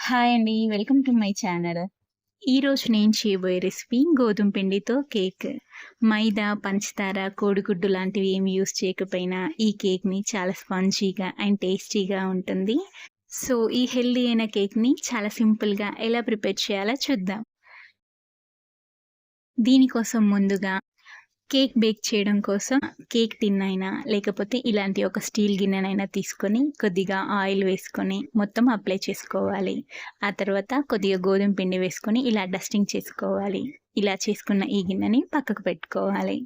Hi అండి. Welcome to my channel. ఈరోజు నేను చేయబోయే రెసిపీ గోధుమ పిండితో కేక్. మైదా, పంచదార, కోడిగుడ్డు లాంటివి ఏమి యూస్ చేయకపోయినా ఈ కేక్‌ని చాలా స్పాంజీగా అండ్ టేస్టీగా ఉంటుంది. సో, ఈ హెల్దీ అయిన కేక్‌ని చాలా సింపుల్‌గా ఎలా ప్రిపేర్ చేయాలో చూద్దాం. దీనికోసం ముందుగా కేక్ బేక్ చేయడం కోసం కేక్ టిన్ అయినా లేకపోతే ఇలాంటి ఒక స్టీల్ గిన్నెనైనా తీసుకొని కొద్దిగా ఆయిల్ వేసుకొని మొత్తం అప్లై చేసుకోవాలి. ఆ తర్వాత కొద్దిగా గోధుమ పిండి వేసుకొని ఇలా డస్టింగ్ చేసుకోవాలి. ఇలా చేసుకున్న ఈ గిన్నెని పక్కకు పెట్టుకోవాలి.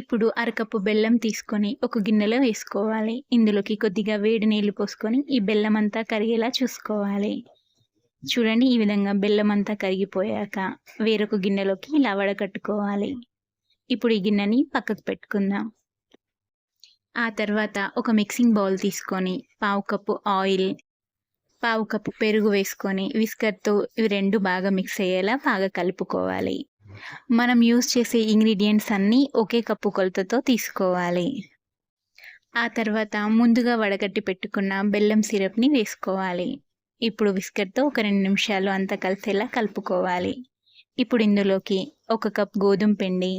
ఇప్పుడు అరకప్పు బెల్లం తీసుకొని ఒక గిన్నెలో వేసుకోవాలి. ఇందులోకి కొద్దిగా వేడి నీళ్ళు పోసుకొని ఈ బెల్లం అంతా కరిగేలా చూసుకోవాలి. చూడండి ఈ విధంగా బెల్లం అంతా కరిగిపోయాక వేరొక గిన్నెలోకి ఇలా వడకట్టుకోవాలి. ఇప్పుడు ఈ గిన్నెని పక్కకు పెట్టుకుందాం. ఆ తర్వాత ఒక మిక్సింగ్ బౌల్ తీసుకొని పావు కప్పు ఆయిల్, పావు కప్పు పెరుగు వేసుకొని విస్కర్‌తో ఇవి రెండు బాగా మిక్స్ అయ్యేలా బాగా కలుపుకోవాలి. మనం యూస్ చేసే ఇంగ్రీడియంట్స్ అన్నీ ఒకే కప్పు కొలతతో తీసుకోవాలి. ఆ తర్వాత ముందుగా వడగట్టి పెట్టుకున్న బెల్లం సిరప్‌ని వేసుకోవాలి. ఇప్పుడు బిస్కెట్తో ఒక రెండు నిమిషాలు అంతా కలిసేలా కలుపుకోవాలి. ఇప్పుడు ఇందులోకి ఒక కప్ గోధుమ పిండి,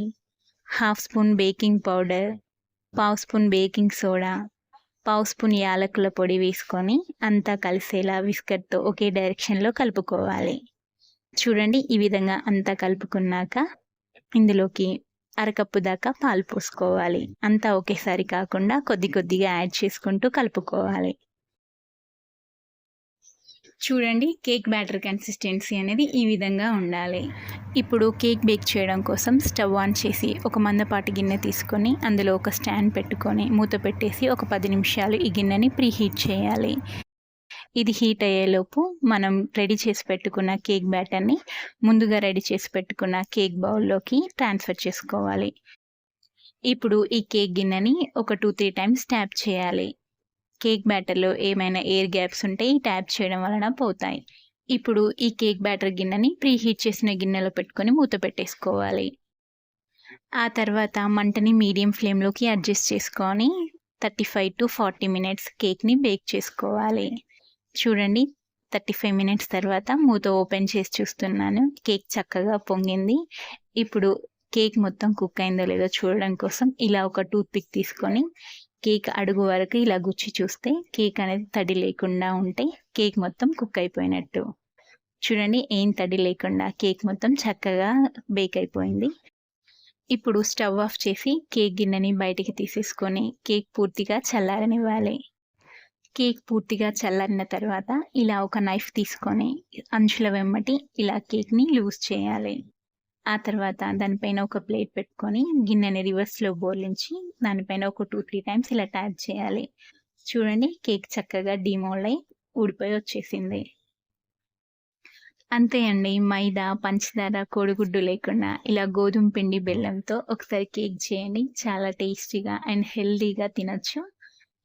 హాఫ్ స్పూన్ బేకింగ్ పౌడర్, పావు స్పూన్ బేకింగ్ సోడా, పావు స్పూన్ యాలకుల పొడి వేసుకొని అంతా కలిసేలా బిస్కెట్తో ఒకే డైరెక్షన్‌లో కలుపుకోవాలి. చూడండి ఈ విధంగా అంతా కలుపుకున్నాక ఇందులోకి అరకప్పు దాకా పాలు పోసుకోవాలి. అంతా ఒకేసారి కాకుండా కొద్ది కొద్దిగా యాడ్ చేసుకుంటూ కలుపుకోవాలి. చూడండి కేక్ బ్యాటర్ కన్సిస్టెన్సీ అనేది ఈ విధంగా ఉండాలి. ఇప్పుడు కేక్ బేక్ చేయడం కోసం స్టవ్ ఆన్ చేసి ఒక మందపాటి గిన్నె తీసుకొని అందులో ఒక స్టాండ్ పెట్టుకొని మూత పెట్టేసి ఒక పది నిమిషాలు ఈ గిన్నెని ప్రీ హీట్ చేయాలి. ఇది హీట్ అయ్యేలోపు మనం రెడీ చేసి పెట్టుకున్న కేక్ బ్యాటర్‌ని ముందుగా రెడీ చేసి పెట్టుకున్న కేక్ బౌల్‌లోకి ట్రాన్స్‌ఫర్ చేసుకోవాలి. ఇప్పుడు ఈ కేక్ గిన్నెని ఒక 2, 3 టైమ్స్ ట్యాప్ చేయాలి. కేక్ బ్యాటర్‌లో ఏమైనా ఎయిర్ గ్యాప్స్ ఉంటే ఈ ట్యాప్ చేయడం వలన పోతాయి. ఇప్పుడు ఈ కేక్ బ్యాటర్ గిన్నెని ప్రీ హీట్ చేసిన గిన్నెలో పెట్టుకొని మూత పెట్టేసుకోవాలి. ఆ తర్వాత మంటని మీడియం ఫ్లేమ్‌లోకి అడ్జస్ట్ చేసుకొని 35-40 మినిట్స్ కేక్‌ని బేక్ చేసుకోవాలి. చూడండి 35 మినిట్స్ తర్వాత మూత ఓపెన్ చేసి చూస్తున్నాను. కేక్ చక్కగా పొంగింది. ఇప్పుడు కేక్ మొత్తం కుక్ అయిందో లేదో చూడడం కోసం ఇలా ఒక టూత్ పిక్ తీసుకొని కేక్ అడుగు వరకు ఇలా గుచ్చి చూస్తే కేక్ అనేది తడి లేకుండా ఉంటే కేక్ మొత్తం కుక్ అయిపోయినట్టు. చూడండి ఏం తడి లేకుండా కేక్ మొత్తం చక్కగా బేక్ అయిపోయింది. ఇప్పుడు స్టవ్ ఆఫ్ చేసి కేక్ గిన్నెని బయటికి తీసేసుకొని కేక్ పూర్తిగా చల్లారనివ్వాలి. కేక్ పూర్తిగా చల్లారిన తర్వాత ఇలా ఒక నైఫ్ తీసుకొని అంచుల వెంబటి ఇలా కేక్‌ని లూజ్ చేయాలి. ఆ తర్వాత దానిపైన ఒక ప్లేట్ పెట్టుకొని గిన్నెని రివర్స్‌లో బోర్లించి దానిపైన ఒక 2, 3 టైమ్స్ ఇలా ట్యాప్ చేయాలి. చూడండి కేక్ చక్కగా డిమోల్డ్ అయ్యి ఊడిపోయి వచ్చేసింది. అంతే అండి. మైదా, పంచదార, కోడిగుడ్డు లేకుండా ఇలా గోధుమ పిండి, బెల్లంతో ఒకసారి కేక్ చేయండి. చాలా టేస్టీగా అండ్ హెల్దీగా తినొచ్చు.